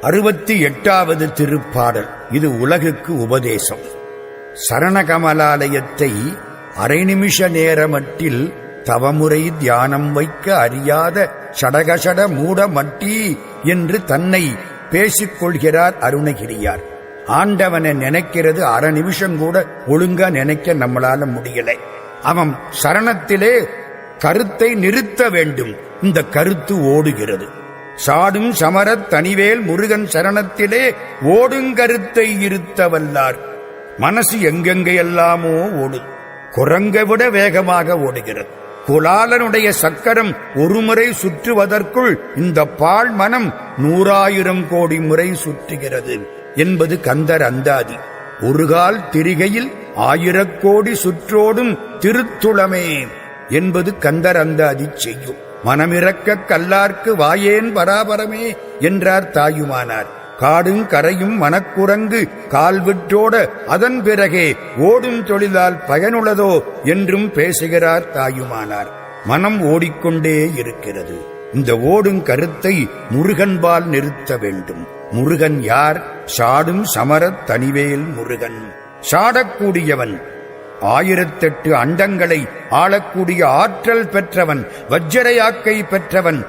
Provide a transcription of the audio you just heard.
அறுபத்தி எட்டாவது திருப்பாடல். இது உலகுக்கு உபதேசம். சரணகமலாலயத்தை அரை நிமிஷ நேரமட்டில் தவமுறை தியானம் வைக்க அறியாத சடகசட மூட மட்டி என்று தன்னை பேசிக் கொள்கிறார் அருணகிரியார். ஆண்டவனை நினைக்கிறது அரை நிமிஷம் கூட ஒழுங்கா நினைக்க நம்மளால முடியல. அவன் சரணத்திலே கருத்தை நிறுத்த வேண்டும். இந்த கருத்து ஓடுகிறது. சாடும் சமரத் தனிவேல் முருகன் சரணத்திலே ஓடுங்கருத்தை இருத்த வல்லார் மனசு எங்கெங்கையெல்லாமோ ஓடும் குரங்கை விட வேகமாக ஓடுகிறது. குலாலனுடைய சக்கரம் ஒருமுறை சுற்றுவதற்குள் இந்த பால் மனம் நூறாயிரம் கோடி முறை சுற்றுகிறது என்பது கந்தர் அந்தாதி. ஒருகால் திரிகையில் ஆயிரக்கோடி சுற்றோடும் திருத்துளமே என்பது கந்தர் அந்தாதி செய்யும். மனமிறக்க கல்லார்க்கு வாயேன் பராபரமே என்றார் தாயுமானார். காடும் கரையும் மனக்குரங்கு கால்விட்டோட அதன் பிறகே ஓடும் தொழிலால் பயனுள்ளதோ என்றும் பேசுகிறார் தாயுமானார். மனம் ஓடிக்கொண்டே இருக்கிறது. இந்த ஓடும் கருத்தை முருகன்பால் நிறுத்த வேண்டும். முருகன் யார்? சாடும் சமரத் தனிவேல் முருகன். சாடக்கூடியவன் ஆயிரத்தெட்டு அண்டங்களை ஆளக்கூடிய ஆற்றல் பெற்றவன் வஜ்ஜரையாக்கை பெற்றவன்